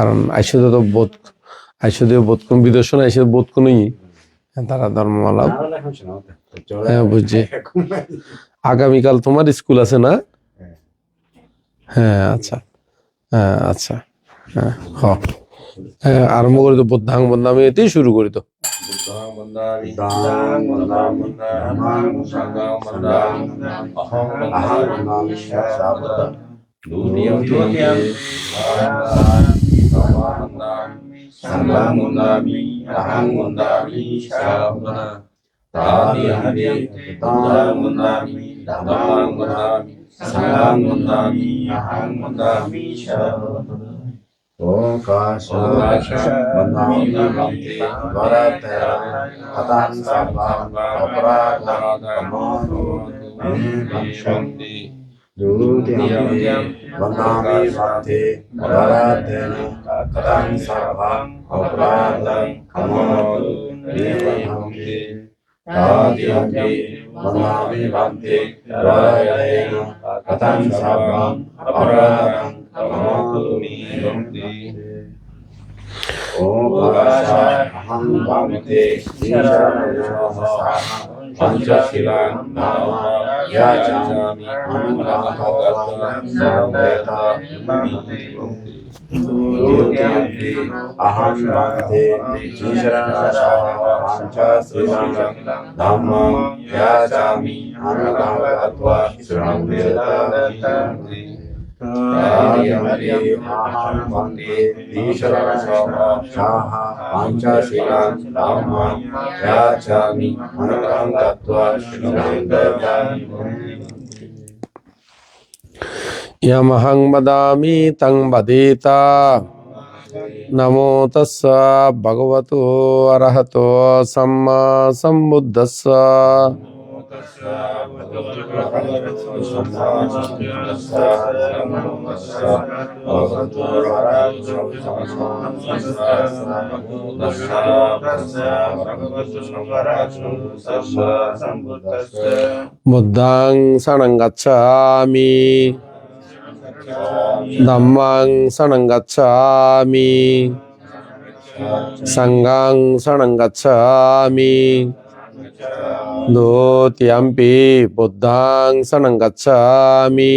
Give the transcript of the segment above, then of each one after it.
কারণ আইসে তো বোধ আইসে দিয়ে বোধ কোন বিদর্শন আইসে বোধ কোনই তারা ধর্মমালা হ্যাঁ বুঝছি। আগামীকাল তোমার স্কুল আছে না? হ্যাঁ আচ্ছা। হ্যাঁ আচ্ছা। হ্যাঁ হ। হ্যাঁ আরম্ভ করি তো বদ্ধাং বন্ধামি এতেই শুরু করি তো। Sangam mundami, aham mundami, shabana. Tadi hadi, tadam mundami, dadam mundami, sangam mundami, aham mundami, shabana. Okasha Bandami Varatera Katan Sabha kadang sabang kapalang kamal ribanti tadiyanti manavibanti rayayana kadang sabang kapalang kamalumi ribanti Om Bhagavata Aham Bhagavate Nishanayasa Panchashilan Nama Yajami Anurahata Sarveta Mimati Bhakti अहं वन्दे श्रीशरणशाखां च श्रीरां धाम्मां याचामि अनुगां गत्वा शरणं प्रददामि अहं वन्दे श्रीशरणशाखां च श्रीरां धाम्मां याचामि अनुगां गत्वा शरणं Ya Muhammadami, tang Badita, namo tassa Bhagavato Arhato, sama samudassa. Namo tassa Bhagavato ධම්මං සනං ගච්ඡාමි සංඝං සනං ගච්ඡාමි දෝතියම්පි බුද්ධං සනං ගච්ඡාමි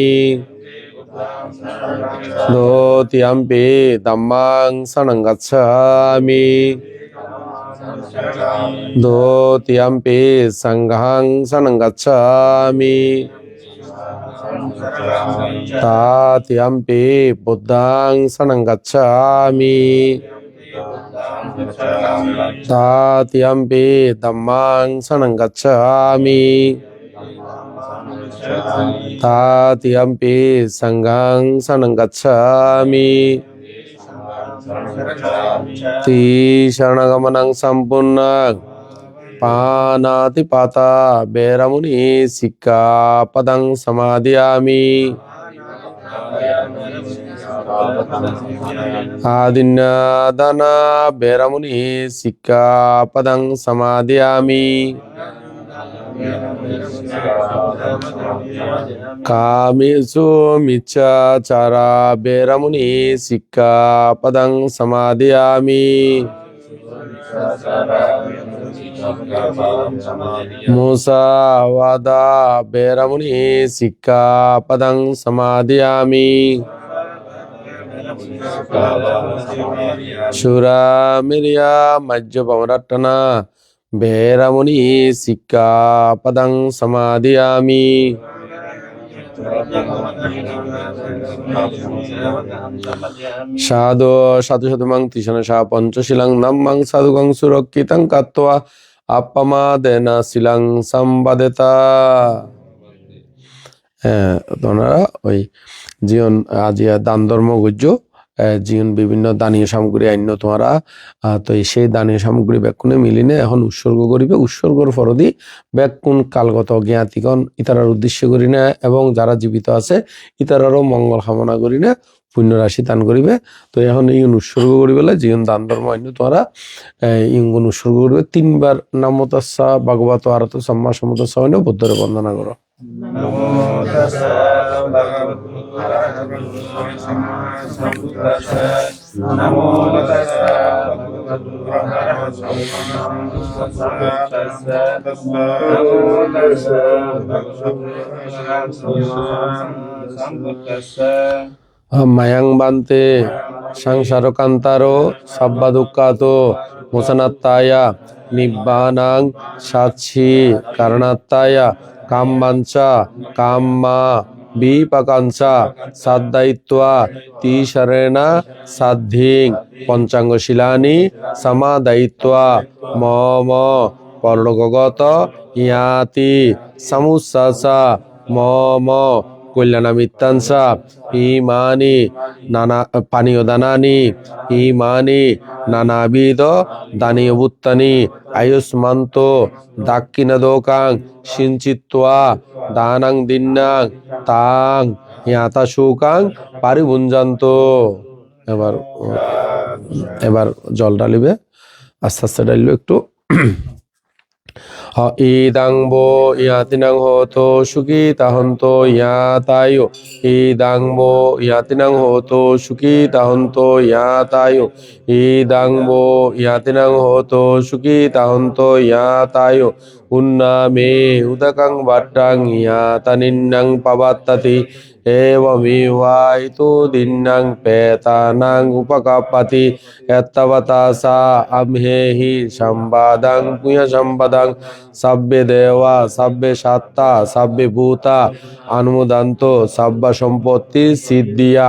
දෝතියම්පි ධම්මං සනං ගච්ඡාමි දෝතියම්පි සංඝං සනං ගච්ඡාමි Tadi ambe Buddha gacami, Sanggaccha Aami. Tadi gacami, Dhamma Sang Sanggaccha Aami. Tadi ambe Sanggang Sanggaccha Aami. Ti shanagaman Sang Sempurna. పానాతిపాత బేరముని Sikka పదం సమాధియామి. ఆదిన్యాదన బేరముని సిక్కా పదం సమాధియామి. కామిసు బేరముని సిక్కా పదం సమాధియామి. మూసావాద బేరముని సిక్కాపదం సమాధియామి. శురామిరియా మజ్జపమరట్టన బేరముని సిక్కాపదం సమాధియామి. সাধু সাধু সাধু মাং তিসন সা সাধু গং সুরক্ষিতাং সুরক্ষিতং আপামা আপ্পামাদেনা শিলাং সাম্বাদেতা। হ্যাঁ তোমরা ওই জীবন আজিয়া দান ধর্ম গুজ্জ জীবন বিভিন্ন দানীয় সামগ্রী আইন্য তোমরা তো সেই দানীয় সামগ্রী ব্যাকুণে মিলিনে এখন উৎসর্গ করিবে। উৎসর্গর ফরদি ব্যাকুণ কালগত জ্ঞাতিগণ ইতারার উদ্দেশ্য করি না এবং যারা জীবিত আছে ইতারারও মঙ্গল কামনা করি না পুণ্য রাশি দান করিবে। তো এখন এই উৎসর্গ করিবেলে জীবন দান ধর্ম অন্য তোমরা ইঙ্গুন উৎসর্গ করিবে। তিনবার নামতাসা ভগবত আরত সম্মা সমতসা অন্য বুদ্ধরে বন্দনা করো। নমো অরহতো নমো তস্যা মায়াং বান্তে সংসার কান্তারো সাব্বা দুঃখাতো মোসনাত্তায়া নিব্বানাং সাচ্ছি কারণাত্তায়া কামবাঞ্চা কাম্মা বিপাকাঞ্চা সাদ্দায়িত্বা তিসরেণা সাদ্ধিং পঞ্চাঙ্গশীলানি সমাদায়িত্বা মম পরলোকগত ইয়াতি সমুসাসা মম কল্যাণমিত্তাংসা ইমানি নানা, পানীয় দানানি ইমানি নানাবিধ দানীয় বুত্তানি আয়ুষ্মান্ত দাক্ষিণাদোকাং সিঞ্চিত্বা দানাং দিন্নাং, তাং ইয়াতা শুকাং পারিভুঞ্জান্ত। এবার এবার জল ডালিবে আস্তে আস্তে ডালিবে একটু। হ ইদাং বো ইয়াতিনাং হতো সুখী তাহন্ত ইয়াতায়ো ইদাং বো ইয়াতিনাং হতো সুখী তাহন্ত ইয়াতায়ো ইদাং বো ইয়াতিনাং হতো সুখী তাহন্ত ইয়াতায়ো উন্নামে উদকাং বাট্টাং ইয়াতানিন্নাং পাবাত্তাতি एवमेवायतो दिन्नां पेतानां उपकापति यत्तवता सा अम्हेहि सम्बादां पुण्यसम्पदां सभ्ये देवा सभ्ये सत्ता सभ्ये भूता अनुमोदन्तो सब्ब সম্পত্তি সিদ্ধিয়া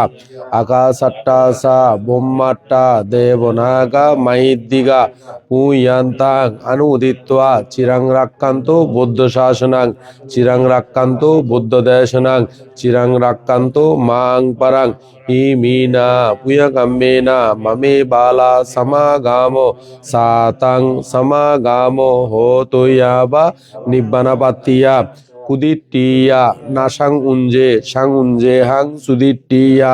আকাশাট্টাসা বোম্মাট্টা দেবনাগা মাইদ্দিগা পুয়ান্তাং অনুদিত্বা চিরাং রাক্কান্ত বৌদ্ধ শাসনাং চিরাং রাক্কান্ত বৌদ্ধ দেশনাং চিরাং রাক্কান্ত মাং পারাং ইমিনা পুয়কাম্মেনা মমে বালা সমাগামো সাতাং সমাগামো হোতয়াবা নিব্বানাপাতিয়া কুদিটিয়া নাসাং উঞ্জে, সাং উঞ্জে হাং সুদিটিয়া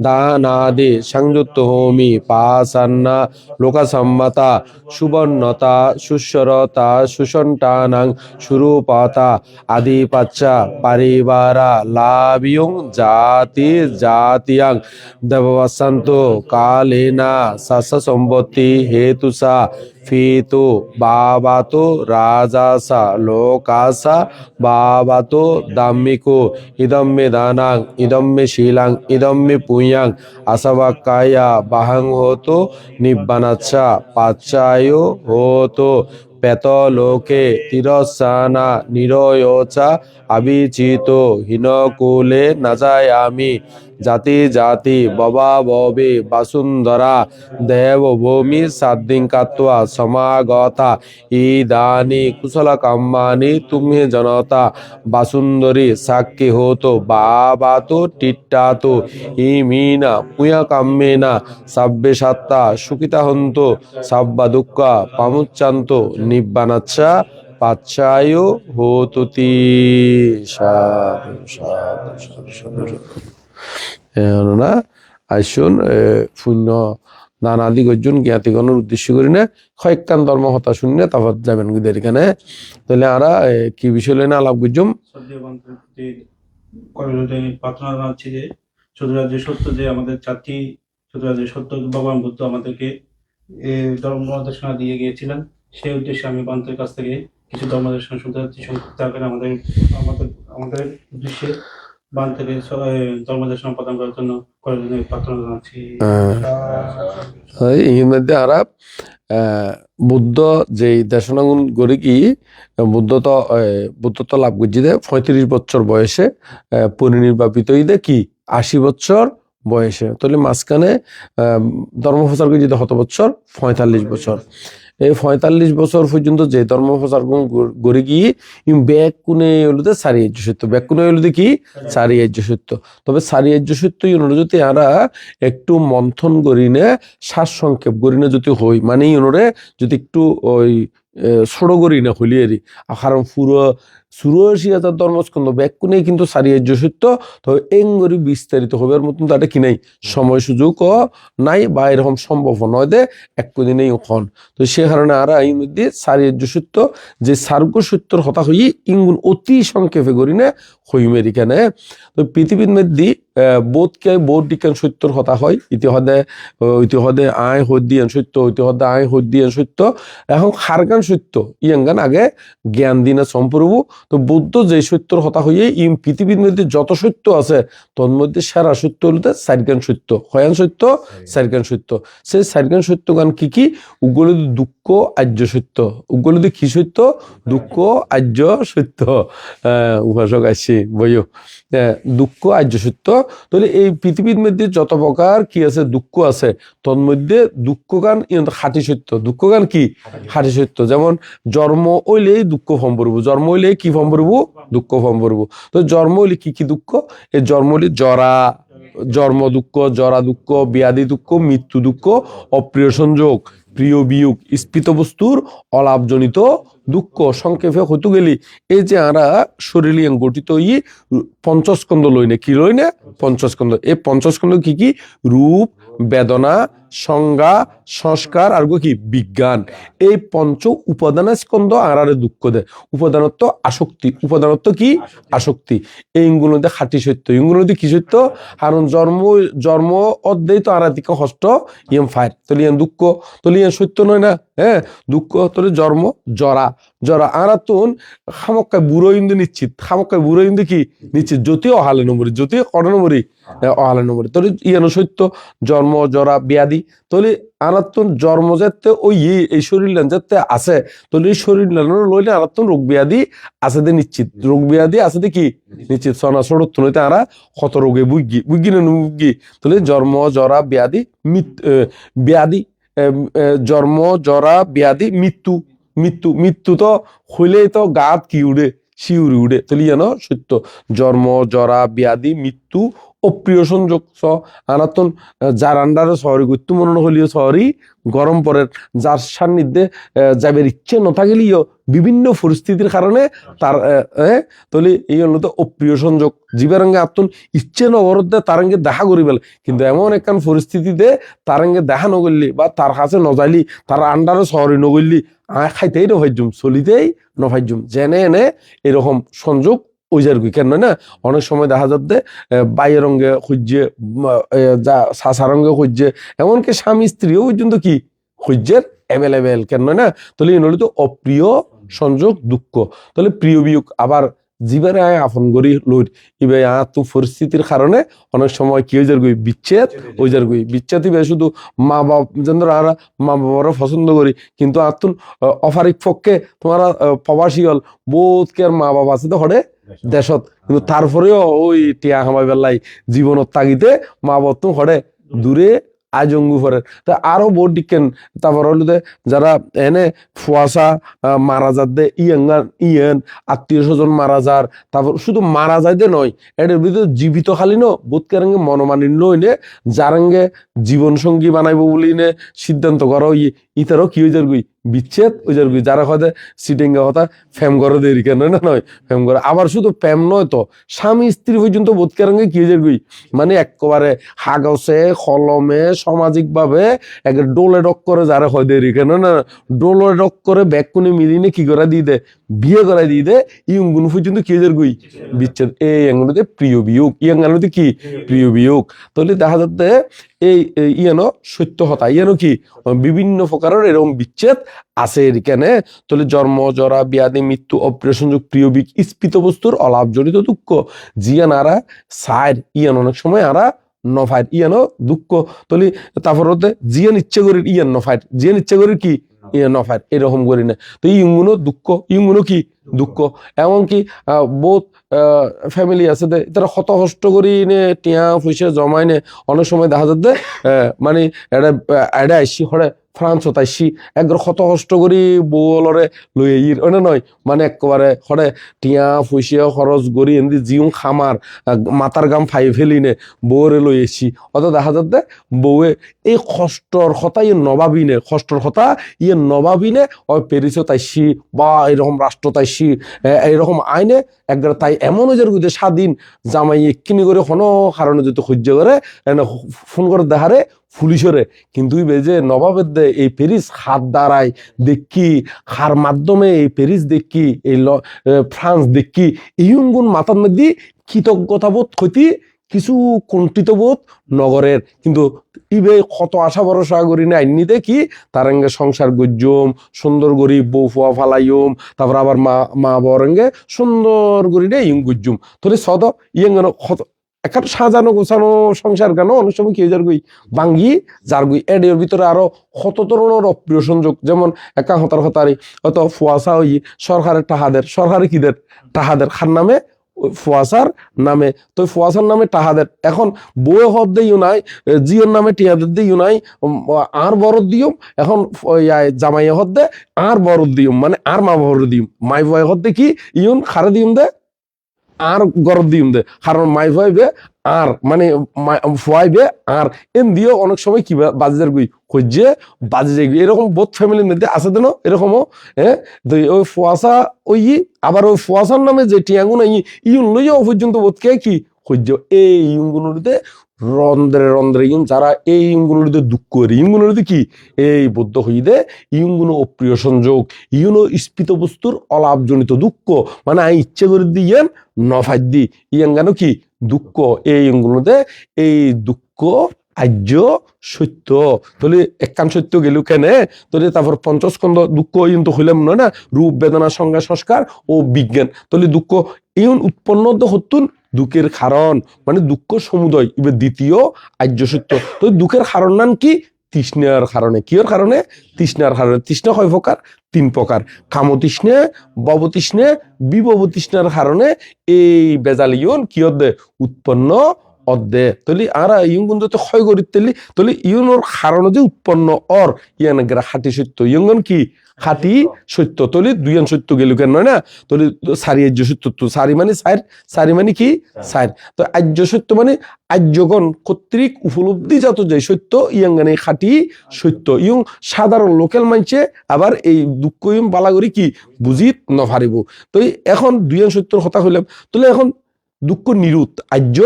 দানাদে সংযুক্ত হোমি পাসান্না লোকসম্মতা সুবর্ণতা, সুস্বরতা সুসন্তানাং সুরূপতা, আদিপাচ্চা, পারিবারা লাভিয়ং জাতি, জাতিয়াং, দেববসন্ত, কালেনা, সাস সম্পত্তি, হেতুসা ফিতু বাবাতো রাজাসা লোকাসা বাবাতো দাম্মিকো ইদম্মে দানাং ইদম্মে শিলাং ইদম্মে পুয়াং আসাবাকায়া বাহাং হতো নিব্বানাচ্ছা পাচ্চায় হতো পেতলোকে তিরসানা নিরয়োচা আবিচিত হীনকুলে নাজায়ামি জাতি জাতি ববা ববে বাসুন্ধরা দেবভূমি সাদ্দিঙ্কাত্বা সমাগতা ইদানি কুশল কাম্মানি তুমি জনতা বাসুন্দরী সাক্ষী হতো বাবাতো টিট্টাতো ইমিনা পুয়া কাম্মেনা সাব্বে সাত্তা সুখিতা হন্ত সাব্বা দুঃখ পামুচ্চান্ত নিব্বানাচ্ছা পাচ্ছায় হততি। সাধু সাধু সাধু সাধু। না আইসুন শূন্য নানাদি গর্জন জ্ঞাতিগণের উদ্দেশ্য করি না কয়েকখান ধর্ম হতা তারপর যাবেন গুদের এখানে। তাহলে আমরা এ, কি বিষয় আলাপ প্রার্থনা জানাচ্ছি যে সত্য যে আমাদের চারটি সত্য ভগবান বুদ্ধ আমাদেরকে ধর্ম দিয়ে গিয়েছিলেন। সেই উদ্দেশ্যে আমি বান্তের কাছ থেকে কিছু ধর্ম শুনতে আমাদের আমাদের আমাদের উদ্দেশ্যে হয়। আরা বুদ্ধ যে দেশনাগুন গড়ে কি বুদ্ধ তো আহ, বুদ্ধ তো লাভ করছি দে পঁয়ত্রিশ বছর বয়সে আহ, পরিনির্বাপিত হইদে কি? আশি বছর বয়সে। তাহলে মাঝখানে ধর্ম প্রচার করছি কত বছর পঁয়তাল্লিশ বছর। এই পঁয়তাল্লিশ বছর পর্যন্ত যে ধর্ম প্রচার গড়ে গিয়ে ব্যাগ কোনে হলুদে সারিয়াজ্য সত্য। ব্যাগ কোনে হলুদে কি? সারিয়াজ্য সত্য। তবে সারিয়াজ্য সত্য ইউনোর যদি আরা একটু মন্থন করিনে শ্বাস সংক্ষেপ করিনে যদি হই মানে ইউনোরে যদি একটু ওই ছোট করি না হলি আরি কারণ পুরো চুরাশি ধর্মস্কন্ধ ব্যাক্য ব্যাকুনে কিন্তু সারিয়ার্য সত্য তো এঙ্গরি বিস্তারিত হবার মতন তাদের কি নাই? সময় সুযোগ নাই বা এরকম সম্ভব নয় দে এক দিনেই খন তো সে কারণে আর এই মধ্যে সারিয়ার্য সত্য যে সার্গ সত্যর হতা হই ইঙ্গুন অতি সংক্ষেপে করি না হইমের এখানে তো পৃথিবীর মধ্যে বোধকে বোধ বিজ্ঞান সত্যর হতা হয়। ইতিহাদে ইতিহাদে আয় হদ্দিয়ান সত্য ইতিহাদে আয় হদ্দিয়ান সত্য। এখন খারগান সত্য ইয়াঙ্গান আগে জ্ঞান দিনে সম্পর্ক তো বুদ্ধ যে সত্যর হতা হইয়ে ইম পৃথিবীর মধ্যে যত সত্য আছে তন্মধ্যে সেরা সত্য হলতে সাইরগান সত্য। হয়ান সত্য সাইরগান সত্য। সেই সাইরগান সত্য গান কি কি? উগুলো দুঃখ আর্য সত্য। উগুলো কি সত্য? দুঃখ, আর্য সত্য। উপাসক আসছে, বইও। দুঃখ, আর্য সত্য। তাহলে এই পৃথিবীর মধ্যে যত প্রকার কি আছে, দুঃখ আছে তন্মধ্যে দুঃখ গান খাঁটি সত্য। দুঃখ গান কি? খাঁটি সত্য। যেমন জন্ম হইলেই দুঃখ ফর্ম পড়ব জন্ম হইলে কি ফর্ম পড়ব দুঃখ ফর্ম পড়ব তো জন্ম হইলে কি কি দুঃখ? এই জন্ম হইলে জরা। জন্ম দুঃখ, জরা দুঃখ, ব্যাধি দুঃখ, মৃত্যু দুঃখ অপ্রিয় সংযোগ প্রিয় বিয়োগ স্ফীত বস্তুর অলাভজনিত দুঃখ সংক্ষেপে হইতে গেলি, এই যে আরা শরীরে গঠিত ই পঞ্চস্কন্দ লইনে, কি লইনে? পঞ্চস্কন্ধ। এই পঞ্চস্কন্ধ কি কি? রূপ, বেদনা সংজ্ঞা সংস্কার আর কি বিজ্ঞান। এই পঞ্চ উপাদানের স্কন্দ আরারে দুঃখ দেয়। উপাদানত্ব আসক্তি। উপাদানত্ব কি? আসক্তি। এই এইগুলোতে খাঁটি সত্য। এইগুলোতে কি সত্য? কারণ জন্ম জন্ম অধ্যায় তো আরাধিকা হস্ত ইয়েম ফায়ার তাহলে ইয়ান দুঃখ। তাহলে ইয়ান সত্য নয় না? হ্যাঁ? দুঃখ তাহলে জন্ম জরা। জরা আরাতুন খামক্কায় বুড়ো ইন্দু নিশ্চিত। খামক্কায় বুড়ো ইন্দু কি? নিশ্চিত। যতি অহালে নম্বরি যতি কট নম্বরি অহালে নম্বরি। তাহলে ইয়ানো সত্য। জন্ম জরা ব্যাধি। তাহলে আনাত্তন জন্ম যাতে ওই এই শরীর যাতে আছে। তাহলে এই শরীর লইলে আনাত্তন রোগ ব্যাধি আছে দে নিশ্চিত। রোগ ব্যাধি আছে দে কি? নিশ্চিত। সনা সড়ত নইতে আরা কত রোগে বুগি বুগি না বুগি তাহলে জন্ম জরা ব্যাধি ব্যাধি জন্ম জরা ব্যাধি মৃত্যু মৃত্যু মৃত্যু তো হইলেই তো গাত কি উড়ে? শিউরি উড়ে। তাহলে জানো সত্য। জন্ম জরা ব্যাধি মৃত্যু অপ্রিয় সংযোগ স আনাতন যার আন্ডারে শহরে গুরুত্ব মনে হলিও শহরই গরম পরের, যার সান্নিধ্যে যাবের ইচ্ছে নথাগেলিও বিভিন্ন পরিস্থিতির কারণে তার তাহলে এই হলো অপ্রিয় সংযোগ জীবেরঙ্গে আত্মন ইচ্ছে নগরতে তারাঙ্গে দেখা করি পেলে কিন্তু এমন একখান পরিস্থিতিতে তারাঙ্গে দেখা নগরলি বা তার কাছে নজাইলি, তার আন্ডারে শহরে নগরলি আয় খাইতেই নভাইজুম চলিতেই নভাইজুম জেনে এনে এরকম সংযোগ ওইজার গুই কেন না, অনেক সময় দেখা যাচ্ছে বাইয়ের রঙে খুঁজছে যা সাসা রঙে খুঁজছে, এমনকি স্বামী স্ত্রীও পর্যন্ত কি সূর্যের অ্যাভেলেবেল কেন না, তাহলে এগুলো তো অপ্রিয় সংযোগ, দুঃখ। তাহলে প্রিয় বিয়োগ আবার জীবের আয় আপন করি লইট ইবে আ তো পরিস্থিতির কারণে অনেক সময় কি হয়ে গই? বিচ্ছেদ ওই যার গই। বিচ্ছেদ ইবে শুধু মা বাপ যেন আর মা বাবারা পছন্দ করি। কিন্তু আতুন অফারিক পক্ষে তোমার প্রবাসী হল বহুত কে মা বাবা আছে তো হরে? দেশত। কিন্তু তারপরেও ওই টিয়া হামাই বেলাই জীবনত তাগিতে মা বাপ তো হরে। দূরে আজঙ্গু করে। তা আরও বহুত ডিকেন তারপর হলো যে যারা এনে ফুয়াশা মারা দে ইয়াঙ্গান, ইয়েন, আত্মীয় স্বজন মারা যার, তারপর শুধু মারা দে নয় এটার ভিতরে জীবিত খালি ন বোধকে রঙে মনোমানিন্য হইলে যারাঙ্গে জীবনসঙ্গী বানাইব বলি নে সিদ্ধান্ত করা ইতারও কি হয়ে যার বিচ্ছেদ, ওই যার যারা কথা সিটিংগা কথা ফ্যাম করে দেরি কেন না নয়, ফ্যাম করে আবার শুধু প্যাম নয় তো, স্বামী স্ত্রী পর্যন্ত বোধ কেরাঙ্গে কি যে গুই মানে একবারে হাগসে কলমে সামাজিক ভাবে একে ডোলে ডক করে যারা হয় দেরি কেন না ডোলে ডক করে ব্যাগ কোনে মিলিনে কি করে দিয়ে দে বিয়ে করে দিয়ে দে ইয়ঙ্গুন পর্যন্ত কি হয়ে গুই? বিচ্ছেদ। এই এঙ্গুলোতে প্রিয় বিয়োগ। ইয়াঙ্গানোতে কি? প্রিয় বিয়োগ। তাহলে দেখা যাচ্ছে, এই এই ইয়ানো সত্য হতা ইয়ানো কি? বিভিন্ন প্রকারের এরকম বিচ্ছেদ আছে এখানে তাহলে জন্ম, জরা ব্যাধি মৃত্যু অপ্রিয় সংযোগ প্রিয় বিক স্ফীত বস্তুর অলাভজনিত দুঃখ। জিয়ান আরা সাইর, ইয়ান অনেক সময় আরা নফাইট ইয়ানো দুঃখ। তাহলে তারপর হতে জিয়ান ইচ্ছে করি ইয়ান নফাইট জিয়ান ইচ্ছে করি কি? নফাইট এরকম করি না। তো ইঙ্গুনো দুঃখ ইঙ্গুনো কি দুঃখ? এমনকি বহুত ফ্যামিলি আছে তারা হত হষ্ট করি নে, টিয়া ফুসে জমাই নে, অনেক সময় দেখা যাচ্ছে মানে এটা এটা আইসি হরে ফ্রান্স তাইছি একবার কত কষ্ট করি লই আইর ওনে নয় মানে একেবারে হরে টিয়া ফুসিয়া খরচ করি এমনি জিউং খামার মাথার গাম ফাই ফেলি নে বউরে লই এসি অত দেখা যাতে বউয়ে এই কষ্টর কথা ইয়ে নবাবি নে কষ্টর কথা ইয়ে নবাবি নে ওই প্যারিসও তাইছি বা এরকম রাষ্ট্র তাইছি এ- এইরকম আইনে একবার তাই এমন যে গুদে স্বাধীন জামাই এক্ষিনি করে কোনো কারণে যদি সহ্য করে এনে ফোন করে দেখারে পুলিশরে কিন্তু যে নবাবের দে, এই প্যারিস হাত দ্বারায় দেখি হার মাধ্যমে এই প্যারিস দেখি এই ফ্রান্স দেখি গুণ মাথার মধ্যে কৃতজ্ঞতা বোধ ক্ষতি, কিছু কুণ্ঠিত বোধ নগরের। কিন্তু ইবে কত আশা ভরসা করি না এমনিতে কি তার সঙ্গে সংসার গুজম সুন্দর গরিব বউ ফুয়া ফালাইম তারপর আবার মা মা বরঙ্গে সুন্দর করি রে ইং গুজুম তোরে সদ ইয়ে কত একটা সাজানো গোছানো সংসার কেন অনেক সময় কি যার গই বাঙ্গি যার গই এর ভিতরে আরও কত ধরনের অপ্রিয় সংযোগ। যেমন একা হতার হতারি, অত ফুয়াশা ওই সরকারের টাহাদের সরকারে কিদের টাহাদের খার নামে ফুয়াশার নামে। তো ফুয়াশার নামে টাহাদের এখন বউয়ে হদ দিও নাই জিওর নামে টিয়াদের দিও নাই আর বড় দিও এখন জামাইয়ে হদ দে, আর বড় দিও মানে আর মা বড় দিও মাই ভয় হদ দে কি, ইউন খারে দিম দে আর গরব দিম দে। কারণ মাই ভাইবে আর মানে ফুয়াইবে আর এন দিয়েও অনেক সময় কি বাজে গুই। খুঁজছে বাজে যাই এরকম বোধ ফ্যামিলির মধ্যে আছে দেন এরকমও হ্যাঁ তো ওই ফুয়াশা ওই আবার ওই ফুয়াশার নামে যে টিয়াঙ্গুন ইউন লইয়াও পর্যন্ত বোধকে কি সহ্য এই ইউনগুলোতে রন্ধ্রে রন্ধ্রে ইউন যারা এই ইউনগুলোতে দুঃখ করে। ইউনগুলোতে কি? এই বদ্ধ হইদে ইউনগুলো অপ্রিয় সংযোগ ইউনো স্ফীত বস্তুর অলাভজনিত দুঃখ মানে আমি ইচ্ছে করে দিয়েন নফাই দি। ইয়ান কেন কি? দুঃখ। এই ইউনগুলোতে এই দুঃখ, আর্য, সত্য। তাহলে একখান সত্য গেল কেনে? তাহলে তারপর পঞ্চস্কন্ধ দুঃখ ইউন তো হইলাম না রূপ, বেদনা, সংজ্ঞা, সংস্কার ও বিজ্ঞান। তাহলে দুঃখ ইউন উৎপন্ন তো হতুন দুঃখের কারণ মানে দুঃখ সমুদয়, এবার দ্বিতীয় আর্য সত্য তো দুঃখের কারণ নাম কি? তৃষ্ণার কারণে কিয়র কারণে তৃষ্ণার কারণে তৃষ্ণা কয় প্রকার? তিন প্রকার। কামতৃষ্ণে, ববতৃষ্ণে বিবতৃষ্ণার কারণে এই বেজাল বেজালিয়ন কিয়র দে? উৎপন্ন অদ্দে তলি আর ইউন কিন্তু তো ক্ষয় করি তেলি। তলি ইউনোর কারণে যে উৎপন্ন অর, ইয়ান গেরা খাটি সত্য ইয়ঙ্গন কি? খাটি সত্য। তলি দুই দুইয়ান সত্য গেল কেন নয় না? তলি সারি আর্য সত্য তো সারি মানে সার সারি মানে কি? সার তো আর্য সত্য মানে আর্যগণ কর্তৃক উপলব্ধিজাত যে সত্য ইয়াঙ্গানে খাটি সত্য। ইয়ং সাধারণ লোকাল মানছে আবার এই দুঃখ ইয়ং বালাগরি কি? বুঝিত নভারিব। তো এখন দুইয়ান সত্যর কথা হইলাম। তাহলে এখন দুঃখ নিরুত আর্য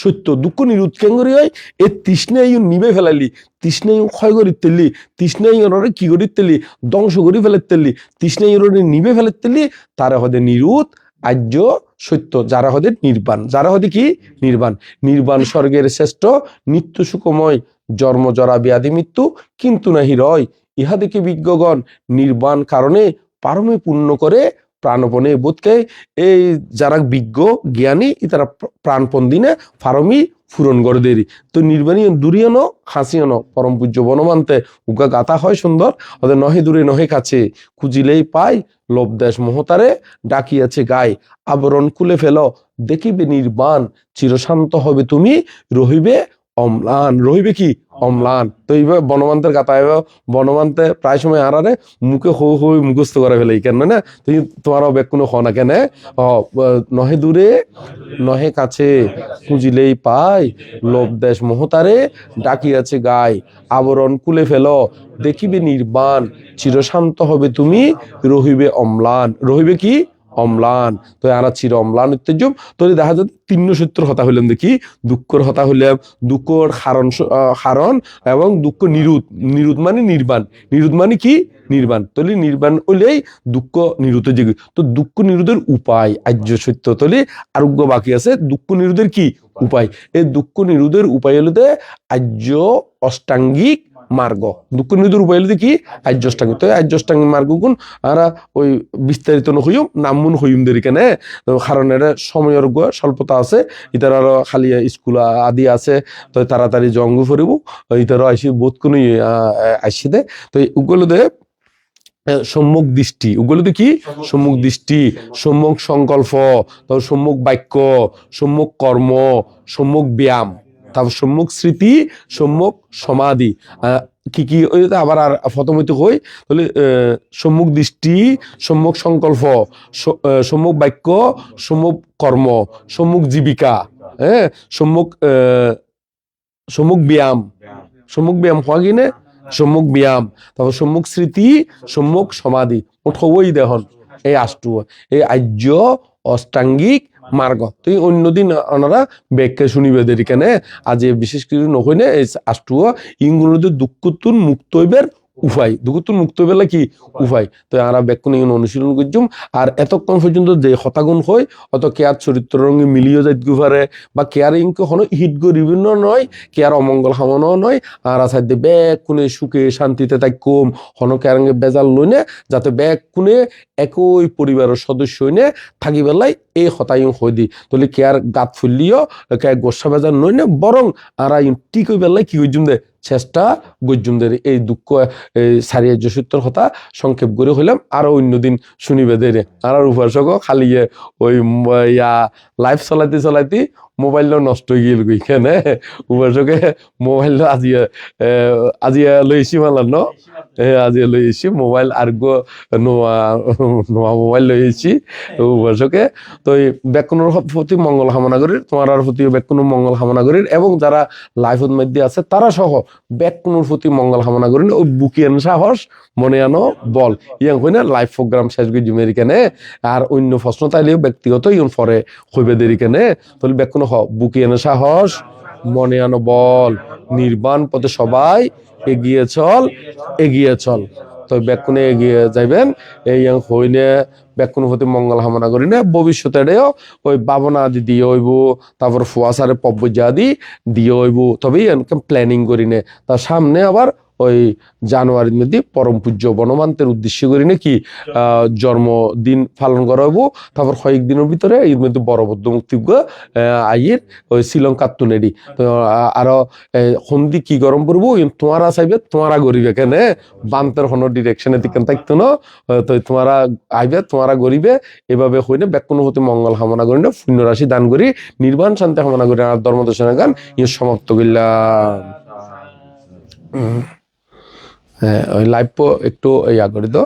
সত্য, দুঃখ নিরুত কেঙ্গরি হয়? এই তৃষ্ণা ইউ নিবে ফেলালি, তৃষ্ণা ইউ ক্ষয় করি তেলি, তৃষ্ণা ইউরে কি করি তেলি, ধ্বংস করি ফেলে তেলি, তৃষ্ণা ইউরে নিবে ফেলে তেলি তারা হদে নিরুত আর্য সত্য যারা হদে নির্বাণ যারা হদে কি? নির্বাণ নির্বাণ স্বর্গের শ্রেষ্ঠ নিত্য সুখময়, জন্ম জরা ব্যাধি মৃত্যু, কিন্তু নাহি রয় ইহা দেখে বিজ্ঞগণ নির্বাণ কারণে পারমে পূর্ণ করে প্রাণপণে বোধকে এই যারা বিজ্ঞ, জ্ঞানী তারা প্রাণপণ দিনে ফারমি ফুরন করে দেরি। তো নির্বাণী দুরিয়ানো হাসিয়ানো পরম পূজ্য বনমান্তে, উগা গাথা হয় সুন্দর। ওদের নহে দূরে নহে কাছে, খুঁজিলেই পাই লোভ দেশ মহতারে, ডাকিয়াছে গায় আবরণ খুলে ফেল, দেখিবে নির্বাণ, চিরশান্ত হবে তুমি, রহিবে অম্লান, রহিবে কি? অম্লান। তো এইভাবে বনমান্তের এবার বনমান্তে প্রায় সময় আরারে মুখে হো হই মুখস্থ করে ফেলে কেন না? তুই তোমারও বেগ কোনো, হ? না কেন নহে দূরে, নহে কাছে, খুঁজিলেই পাই। লোভ দেশ মহতারে ডাকিয়াছে গায় আবরণ কুলে ফেল, দেখিবে নির্বাণ, চিরশান্ত হবে তুমি, রহিবে অম্লান। রহিবে কি? অম্লান, তো আর চির অম্লান ঐতিহ্য তো দেখা যায় তিন সূত্র হতা হইলাম দেখি, দুঃখর হতা হইলাম, দুঃখর হারণ হারণ এবং দুঃখ নিরুত নিরুত মানে নির্বাণ। নিরুত মানে কি? নির্বাণ। তলি নির্বাণ হইলেই দুঃখ নিরুত যে তো দুঃখ নিরোধের উপায়, আর্য সত্য তলি আরোগ্য বাকি আছে। দুঃখ নিরোধের কি? উপায়। এই দুঃখ নিরোধের উপায় হলো আর্য অষ্টাঙ্গিক মার্গ। দুঃখ নিরোধের উপায় হলো যে কি আর্য তো এই আর্য অষ্টাঙ্গিক মার্গ গুণ, আর ওই বিস্তারিত নহইম নামুন হইম দেরি কেনে। কারণ এটা সময়ের স্বল্পতা আছে, ইতার আরও খালি স্কুল আদি আছে, তো তাড়াতাড়ি জঙ্গ ফুরিব ইতার আইসি বোধ কোনো আইসি দে। তো উগুলো দে সম্মুখ দৃষ্টি। ওগুলোতে কি সম্মুখ দৃষ্টি, সম্মুখ সংকল্প সম্মুখ বাক্য, সম্মুখ কর্ম, সম্মুখ ব্যায়াম। তারপর সম্মুখ স্মৃতি, সম্মুখ সমাধি। কি কি আবার আর প্রথম হইতে কই তাহলে সম্মুখ দৃষ্টি, সম্মুখ সংকল্প সম্মুখ বাক্য, সম্মুখ কর্ম, সম্মুখ জীবিকা হ্যাঁ সম্মুখ সম্মুখ ব্যায়াম। সম্মুখ ব্যায়াম হওয়া কিনে সম্মুখ ব্যায়াম। তারপর সম্মুখ স্মৃতি, সম্মুখ সমাধি। হবই দেহন এই আষ্টু এই আর্য অষ্টাঙ্গিক মার্গ। তুই অন্যদিন ওনারা ব্যাখ্যা শুনিবে কেন। আজ বিশেষ কিছু নহইনে এই আষ্টু ইংগুলোতে দুঃখতুন মুক্ত হইবের উপায়। দুঃখতুন মুক্ত হইবে কি? উপায়। তো আমরা ব্যাখ্যা নিয়ে অনুশীলন করছুম। আর এতক্ষণ পর্যন্ত যে হতাগুণ হয় অত কেয়ার চরিত্র রঙে মিলিয়ে যাইতে পারে বা কেয়ার ইংকে হন হিট বিভিন্ন নয় কেয়ার অমঙ্গল হামনও নয় আর আসার দিয়ে ব্যাগ কোনে সুখে শান্তিতে তাই কম হন কেয়ারঙ্গে বেজাল লইনে যাতে ব্যাগ কোনে একই পরিবারের সদস্য হইনে থাকি বেলাই এই হতায়ুং হই দি। তাহলে কেয়ার গাত ফুললিও কে গোসা বেজার নই না বরং আর ইন ঠিক হই বেলায় কি হইজুম দে, চেষ্টা গুজুম দে এই দুঃখ সারিয়ে যশুত্তর কথা সংক্ষেপ করে হইলাম আরও অন্যদিন শুনিবে দে রে আর উপাসক খালি ইয়ে ওই ইয়া লাইফ চলাইতে চলাইতে মোবাইলটা নষ্ট হয়ে গেল কেন উপাসকে মোবাইলটা আজি আজি লইছি মালার ন? আজি লইছি মোবাইল, আর গো নোয়া মোবাইল লইছি উপাসকে তো এই ব্যাকুণের প্রতি মঙ্গল কামনা করি, তোমার আর প্রতি ব্যাকুণের মঙ্গল কামনা করি, এবং যারা লাইফের মধ্যে আছে, তারা সহ ব্যাকুণের প্রতি মঙ্গল কামনা করি ওই বুকিয়ান সাহস, মনে আনো বল। ইয়াং হই না লাইভ প্রোগ্রাম শেষ করে জুমের কেনে, আর অন্য প্রশ্ন তাইলেও ব্যক্তিগত ইউন পরে হইবে দেরি কেনে, তাহলে ব্যাকুণ হ বুকিয়ান সাহস, মনে আনো বল, নির্বাণ পথে সবাই এগিয়ে চল এগিয়ে চল। তো ব্যাকুণে এগিয়ে যাইবেন, এই হইনে ব্যাকুণ হতে মঙ্গল কামনা করি না, ভবিষ্যতে ওই বাবনা আদি দিয়ে হইব, তারপর ফুয়াশারে পব্বজা আদি দিয়ে হইব তবে এনকে প্ল্যানিং করি নে। তার সামনে আবার ওই জানুয়ারির মধ্যে পরম পূজ্য বনমান্তের উদ্দেশ্য করি নাকি আহ, জন্মদিন পালন করা হইব। তারপর কয়েকদিনের ভিতরে এর মধ্যে বড় বৌদ্ধ মুক্তি আইয়ের ওই শ্রীলঙ্কার তুনেডি তো আরও সন্ধি কি গরম পড়ব? তোমারা চাইবে তোমারা গরিবে কেনে? বান্তের কোনো ডিরেকশনে দিকে থাকতো না। তো তোমারা আইবে তোমারা গরিবে। এভাবে হইনে ব্যাকুণ হতে মঙ্গল কামনা করি না পুণ্য রাশি দান করি নির্বাণ শান্তি কামনা করি আর ধর্ম দর্শন গান ইয়ে সমাপ্ত করলাম। হুম। হ্যাঁ ওই লাইভ একটু ইয়া করি তো।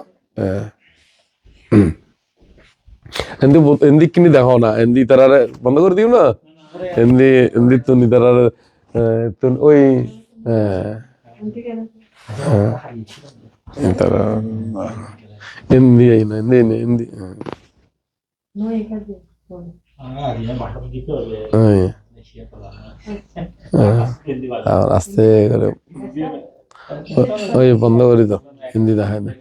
এন্দি এন্দি কিনি দেখো না এন্দি তারা বন্ধ করে দিও না এন্দি এন্দি তুমি তারা তুন ওই। তারা এন্দি এই না এন্দি এন্দি এন্দি হ্যাঁ। আস্তে করে ওই বন্ধ করি তো হিন্দি দেখায় না।